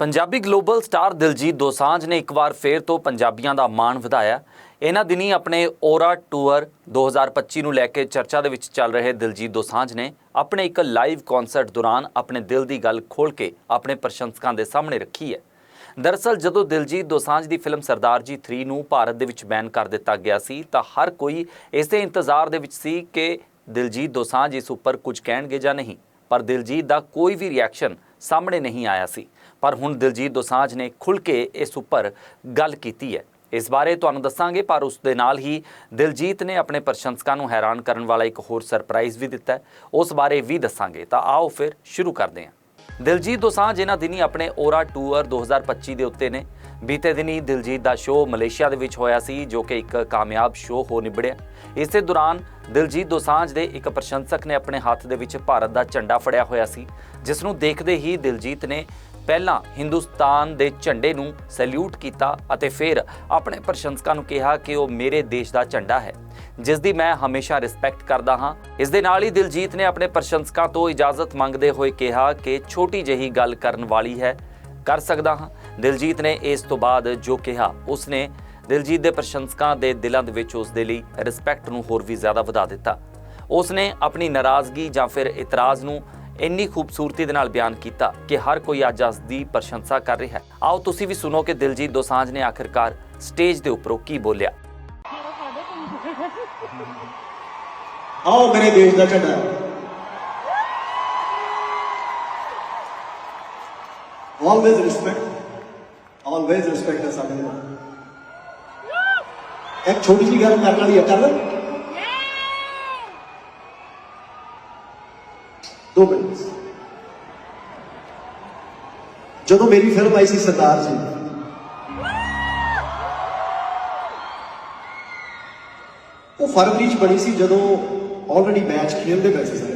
Punjabi global star Diljit Dosanjh ਨੇ ਇੱਕ ਵਾਰ ਫੇਰ ਤੋਂ ਪੰਜਾਬੀਆਂ ਦਾ ਮਾਣ ਵਧਾਇਆ। ਇਹਨਾਂ ਦਿਨੀ ਆਪਣੇ ਔਰਾ ਟੂਰ 2025 ਨੂੰ ਲੈ ਕੇ ਚਰਚਾ ਦੇ ਵਿੱਚ ਚੱਲ ਰਹੇ ਦਿਲਜੀਤ ਦੋਸਾਂਝ ਨੇ ਆਪਣੇ ਇੱਕ ਲਾਈਵ ਕਨਸਰਟ ਦੌਰਾਨ ਆਪਣੇ ਦਿਲ ਦੀ ਗੱਲ ਖੋਲ ਕੇ ਆਪਣੇ ਪ੍ਰਸ਼ੰਸਕਾਂ ਦੇ ਸਾਹਮਣੇ ਰੱਖੀ ਹੈ। ਦਰਅਸਲ ਜਦੋਂ ਦਿਲਜੀਤ ਦੋਸਾਂਝ ਦੀ ਫਿਲਮ ਸਰਦਾਰ ਜੀ 3 ਨੂੰ ਭਾਰਤ ਦੇ ਵਿੱਚ ਬੈਨ ਕਰ ਦਿੱਤਾ ਗਿਆ ਸੀ, ਤਾਂ ਹਰ ਕੋਈ ਇਸੇ ਇੰਤਜ਼ਾਰ ਦੇ ਵਿੱਚ ਸੀ ਕਿ ਦਿਲਜੀਤ ਦੋਸਾਂਝ ਇਸ ਉੱਪਰ ਕੁਝ ਕਹਿਣਗੇ ਜਾਂ ਨਹੀਂ। ਪਰ ਦਿਲਜੀਤ ਦਾ ਕੋਈ ਵੀ ਰਿਐਕਸ਼ਨ ਸਾਹਮਣੇ ਨਹੀਂ ਆਇਆ ਸੀ। ਪਰ ਹੁਣ ਦਿਲਜੀਤ ਦੋਸਾਂਝ ਨੇ ਖੁੱਲ ਕੇ ਇਸ ਉੱਪਰ ਗੱਲ ਕੀਤੀ ਹੈ। ਇਸ ਬਾਰੇ ਤੁਹਾਨੂੰ ਦੱਸਾਂਗੇ, ਪਰ ਉਸ ਦੇ ਨਾਲ ਹੀ ਦਿਲਜੀਤ ਨੇ ਆਪਣੇ ਪ੍ਰਸ਼ੰਸਕਾਂ ਨੂੰ ਹੈਰਾਨ ਕਰਨ ਵਾਲਾ ਇੱਕ ਹੋਰ ਸਰਪ੍ਰਾਈਜ਼ ਵੀ ਦਿੱਤਾ ਉਸ ਬਾਰੇ ਵੀ ਦੱਸਾਂਗੇ। ਤਾਂ ਆਓ ਫਿਰ ਸ਼ੁਰੂ ਕਰਦੇ ਹਾਂ। ਦਿਲਜੀਤ ਦੋਸਾਂਝ ਇਹਨਾਂ ਦਿਨੀ ਆਪਣੇ ਔਰਾ ਟੂਰ 2025 ਦੇ ਉੱਤੇ ਨੇ। ਬੀਤੇ ਦਿਨੀ ਦਿਲਜੀਤ ਦਾ ਸ਼ੋਅ ਮਲੇਸ਼ੀਆ ਦੇ ਵਿੱਚ ਹੋਇਆ ਸੀ, ਜੋ ਕਿ ਇੱਕ ਕਾਮਯਾਬ ਸ਼ੋਅ ਹੋ ਨਿਬੜਿਆ। ਇਸੇ ਦੌਰਾਨ ਦਿਲਜੀਤ ਦੋਸਾਂਝ ਦੇ ਇੱਕ ਪ੍ਰਸ਼ੰਸਕ ਨੇ ਆਪਣੇ ਹੱਥ ਦੇ ਵਿੱਚ ਭਾਰਤ ਦਾ ਝੰਡਾ ਫੜਿਆ ਹੋਇਆ ਸੀ, ਜਿਸ ਨੂੰ ਦੇਖਦੇ ਹੀ ਦਿਲਜੀਤ ਨੇ ਪਹਿਲਾਂ ਹਿੰਦੁਸਤਾਨ ਦੇ ਝੰਡੇ ਨੂੰ ਸੈਲੂਟ ਕੀਤਾ ਅਤੇ ਫਿਰ ਆਪਣੇ ਪ੍ਰਸ਼ੰਸਕਾਂ ਨੂੰ ਕਿਹਾ ਕਿ ਉਹ ਮੇਰੇ ਦੇਸ਼ ਦਾ ਝੰਡਾ ਹੈ, ਜਿਸ ਦੀ ਮੈਂ ਹਮੇਸ਼ਾ ਰਿਸਪੈਕਟ ਕਰਦਾ ਹਾਂ। ਇਸ ਦੇ ਨਾਲ ਹੀ ਦਿਲਜੀਤ ਨੇ ਆਪਣੇ ਪ੍ਰਸ਼ੰਸਕਾਂ ਤੋਂ ਇਜਾਜ਼ਤ ਮੰਗਦੇ ਹੋਏ ਕਿਹਾ ਕਿ ਛੋਟੀ ਜਿਹੀ ਗੱਲ ਕਰਨ ਵਾਲੀ ਹੈ ਕਰ ਸਕਦਾ ਹਾਂ। ਦਿਲਜੀਤ ਨੇ ਇਸ ਤੋਂ ਬਾਅਦ ਜੋ ਕਿਹਾ, ਉਸਨੇ ਦਿਲਜੀਤ ਦੇ ਪ੍ਰਸ਼ੰਸਕਾਂ ਦੇ ਦਿਲਾਂ ਦੇ ਵਿੱਚ ਉਸ ਦੇ ਲਈ ਰਿਸਪੈਕਟ ਨੂੰ ਹੋਰ ਵੀ ਜ਼ਿਆਦਾ ਵਧਾ ਦਿੱਤਾ। ਉਸਨੇ ਆਪਣੀ ਨਾਰਾਜ਼ਗੀ ਜਾਂ ਫਿਰ ਇਤਰਾਜ਼ ਨੂੰ ਇੰਨੀ ਖੂਬਸੂਰਤੀ ਦੇ ਨਾਲ ਬਿਆਨ ਕੀਤਾ ਕਿ ਹਰ ਕੋਈ ਅੱਜ ਉਸ ਦੀ ਪ੍ਰਸ਼ੰਸਾ ਕਰ ਰਿਹਾ ਹੈ। ਆਓ ਤੁਸੀਂ ਵੀ ਸੁਣੋ ਕਿ ਦਿਲਜੀਤ ਦੋਸਾਂਝ ਨੇ ਆਖਿਰਕਾਰ ਸਟੇਜ ਦੇ ਉੱਪਰੋਂ ਕੀ ਬੋਲਿਆ। ਆਓ ਮੇਰੇ ਦੇਸ਼ ਦਾ ਝੰਡਾ। ਆਲਵੇਜ਼ ਰਿਸਪੈਕਟ ਆਲਵੇਜ਼ ਰਿਸਪੈਕਟ ਹੈ ਸਾਡੇ ਨਾਲ ਇੱਕ ਛੋਟੀ ਜਿਹੀ ਗੱਲ ਕਰਨ ਵਾਲੀ ਹੈ ਕਰ ਦੋ ਮਿੰਟ ਜਦੋਂ ਮੇਰੀ ਫਿਲਮ ਆਈ ਸੀ ਸਰਦਾਰ ਜੀ ਉਹ ਫਰਵਰੀ ਚ ਬਣੀ ਸੀ ਜਦੋਂ ਆਲਰੇਡੀ ਮੈਚ ਖੇਡਦੇ ਪਏ ਸੀ ਸਾਰੇ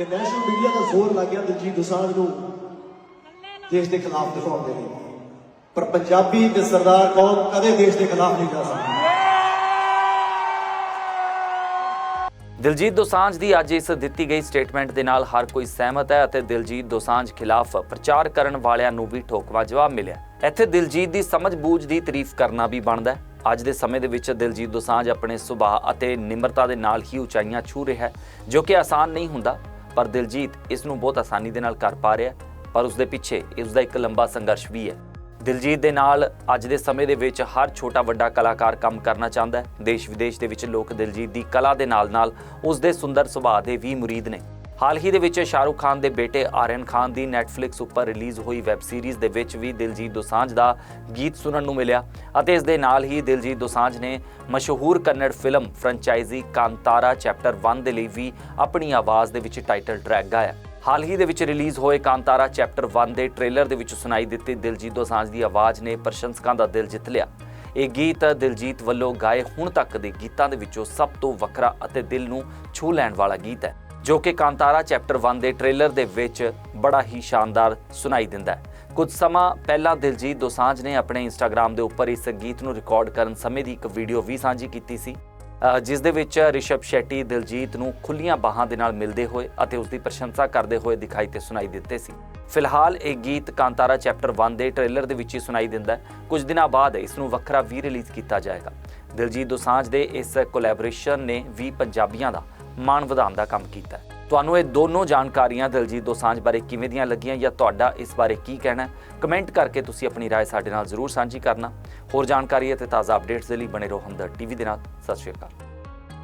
ਤੇ ਨੈਸ਼ਨਲ ਮੀਡੀਆ ਦਾ ਜ਼ੋਰ ਲੱਗ ਗਿਆ ਦਿਲਜੀਤ ਦੋਸਾਂਝ ਨੂੰ, ਦੇਸ਼ ਦੇ ਖਿਲਾਫ ਦਿਖਾਉਣ ਦੇ ਲਈ। ਪਰ ਪੰਜਾਬੀ ਤੇ ਸਰਦਾਰ ਕੌਮ ਕਦੇ ਦੇਸ਼ ਦੇ ਖਿਲਾਫ ਨਹੀਂ ਜਾ ਸਕਦੀ। ਦਿਲਜੀਤ ਦੋਸਾਂਝ ਦੀ ਅੱਜ ਇਸ ਦਿੱਤੀ ਗਈ ਸਟੇਟਮੈਂਟ ਦੇ ਨਾਲ ਹਰ ਕੋਈ ਸਹਿਮਤ ਹੈ ਅਤੇ ਦਿਲਜੀਤ ਦੋਸਾਂਝ ਖਿਲਾਫ ਪ੍ਰਚਾਰ ਕਰਨ ਵਾਲਿਆਂ ਨੂੰ ਵੀ ਠੋਕਵਾ ਜਵਾਬ ਮਿਲਿਆ। ਇੱਥੇ ਦਿਲਜੀਤ ਦੀ ਸਮਝ ਬੂਝ ਦੀ ਤਾਰੀਫ ਕਰਨਾ ਵੀ ਬਣਦਾ ਹੈ। ਅੱਜ ਦੇ ਸਮੇਂ ਦੇ ਵਿੱਚ ਦਿਲਜੀਤ ਦੋਸਾਂਝ ਆਪਣੇ ਸੁਭਾਅ ਅਤੇ ਨਿਮਰਤਾ ਦੇ ਨਾਲ ਹੀ ਉਚਾਈਆਂ ਛੂ ਰਿਹਾ ਹੈ, ਜੋ ਕਿ ਆਸਾਨ ਨਹੀਂ ਹੁੰਦਾ। ਪਰ ਦਿਲਜੀਤ ਇਸ ਨੂੰ ਬਹੁਤ ਆਸਾਨੀ ਦੇ ਨਾਲ ਕਰ ਪਾ ਰਿਹਾ ਪਰ ਉਸ ਦੇ ਪਿੱਛੇ ਇਸ ਦਾ ਇੱਕ ਲੰਬਾ ਸੰਘਰਸ਼ ਵੀ ਹੈ। ਦਿਲਜੀਤ ਦੇ ਨਾਲ ਅੱਜ ਦੇ ਸਮੇਂ ਦੇ ਵਿੱਚ ਹਰ ਛੋਟਾ ਵੱਡਾ ਕਲਾਕਾਰ ਕੰਮ ਕਰਨਾ ਚਾਹੁੰਦਾ ਹੈ। ਦੇਸ਼ ਵਿਦੇਸ਼ ਦੇ ਵਿੱਚ ਲੋਕ ਦਿਲਜੀਤ ਦੀ ਕਲਾ ਦੇ ਨਾਲ-ਨਾਲ ਉਸ ਦੇ ਸੁੰਦਰ ਸੁਭਾਅ ਦੇ ਵੀ ਮੁਰੀਦ ਨੇ। ਹਾਲ ਹੀ ਦੇ ਵਿੱਚ ਸ਼ਾਹਰੁਖ ਖਾਨ ਦੇ ਬੇਟੇ ਆਰਿਅਨ ਖਾਨ ਦੀ Netflix ਉੱਪਰ ਰਿਲੀਜ਼ ਹੋਈ ਵੈਬ ਸੀਰੀਜ਼ ਦੇ ਵਿੱਚ ਵੀ ਦਿਲਜੀਤ ਦੋਸਾਂਝ ਦਾ ਗੀਤ ਸੁਣਨ ਨੂੰ ਮਿਲਿਆ ਅਤੇ ਇਸ ਦੇ ਨਾਲ ਹੀ ਦਿਲਜੀਤ ਦੋਸਾਂਝ ਨੇ ਮਸ਼ਹੂਰ Kannada film franchise Kantara chapter 1 ਦੇ ਲਈ ਵੀ ਆਪਣੀ ਆਵਾਜ਼ ਦੇ ਵਿੱਚ ਟਾਈਟਲ ਟਰੈਕ ਗਾਇਆ। ਹਾਲ ਹੀ ਦੇ ਵਿੱਚ ਰਿਲੀਜ਼ ਹੋਏ ਕਾਂਤਾਰਾ ਚੈਪਟਰ 1 ਦੇ ਟ੍ਰੇਲਰ ਦੇ ਵਿੱਚ ਸੁਣਾਈ ਦਿੱਤੀ ਦਿਲਜੀਤ ਦੋਸਾਂਝ ਦੀ ਆਵਾਜ਼ ਨੇ ਪ੍ਰਸ਼ੰਸਕਾਂ ਦਾ ਦਿਲ ਜਿੱਤ ਲਿਆ। ਇਹ ਗੀਤ ਦਿਲਜੀਤ ਵੱਲੋਂ ਗਾਏ ਹੁਣ ਤੱਕ ਦੇ ਗੀਤਾਂ ਦੇ ਵਿੱਚੋਂ ਸਭ ਤੋਂ ਵੱਖਰਾ ਅਤੇ ਦਿਲ ਨੂੰ ਛੂ ਲੈਣ ਵਾਲਾ ਗੀਤ ਹੈ। ਜੋ ਕਿ ਕਾਂਤਾਰਾ ਚੈਪਟਰ 1 ਦੇ ਟ੍ਰੇਲਰ ਦੇ ਵਿੱਚ ਬੜਾ ਹੀ ਸ਼ਾਨਦਾਰ ਸੁਣਾਈ ਦਿੰਦਾ ਹੈ। ਕੁਝ ਸਮਾਂ ਪਹਿਲਾਂ ਦਿਲਜੀਤ ਦੋਸਾਂਝ ਨੇ ਆਪਣੇ ਇੰਸਟਾਗ੍ਰam ਦੇ ਉੱਪਰ ਇਸ ਗੀਤ ਨੂੰ ਰਿਕਾਰਡ ਕਰਨ ਸਮੇਂ ਦੀ ਇੱਕ ਵੀਡੀਓ ਵੀ ਸਾਂਝੀ ਕੀਤੀ ਸੀ। ਜਿਸ ਦੇ ਵਿੱਚ ਰਿਸ਼ਭ ਸ਼ੈਟੀ, ਦਿਲਜੀਤ ਨੂੰ ਖੁੱਲੀਆਂ ਬਾਹਾਂ ਦੇ ਨਾਲ ਮਿਲਦੇ ਹੋਏ ਅਤੇ ਉਸ ਦੀ ਪ੍ਰਸ਼ੰਸਾ ਕਰਦੇ ਹੋਏ ਦਿਖਾਈ ਤੇ ਸੁਣਾਈ ਦਿੱਤੇ ਸੀ। ਫਿਲਹਾਲ ਇਹ ਗੀਤ ਕਾਂਤਾਰਾ ਚੈਪਟਰ 1 ਦੇ ਟ੍ਰੇਲਰ ਦੇ ਵਿੱਚ ਹੀ ਸੁਣਾਈ ਦਿੰਦਾ ਹੈ। ਕੁਝ ਦਿਨਾਂ ਬਾਅਦ ਇਸ ਨੂੰ ਵੱਖਰਾ ਵੀ ਰਿਲੀਜ਼ ਕੀਤਾ ਜਾਏਗਾ। ਦਿਲਜੀਤ ਦੋਸਾਂਝ ਦੇ ਇਸ ਕੋਲੈਬੋਰੇਸ਼ਨ ਨੇ ਵੀ ਪੰਜਾਬੀਆਂ ਦਾ ਮਾਣ ਵਧਾਉਣ ਦਾ ਕੰਮ ਕੀਤਾ ਹੈ ਤੁਹਾਨੂੰ ਇਹ ਦੋਨੋਂ ਜਾਣਕਾਰੀਆਂ ਦਿਲਜੀਤ ਦੋਸਾਂਝ ਬਾਰੇ ਕਿਵੇਂ ਦੀਆਂ ਲੱਗੀਆਂ ਜਾਂ ਤੁਹਾਡਾ ਇਸ ਬਾਰੇ ਕੀ ਕਹਿਣਾ ਹੈ ਕਮੈਂਟ ਕਰਕੇ ਤੁਸੀਂ ਆਪਣੀ رائے ਸਾਡੇ ਨਾਲ ਜ਼ਰੂਰ ਸਾਂਝੀ ਕਰਨਾ ਹੋਰ ਜਾਣਕਾਰੀ ਅਤੇ ਤਾਜ਼ਾ ਅਪਡੇਟਸ ਦੇ ਲਈ ਬਣੇ ਰਹੋ ਹਮਦਰ ਟੀਵੀ ਦੇ ਨਾਲ ਸਤਿ ਸ਼੍ਰੀ ਅਕਾਲ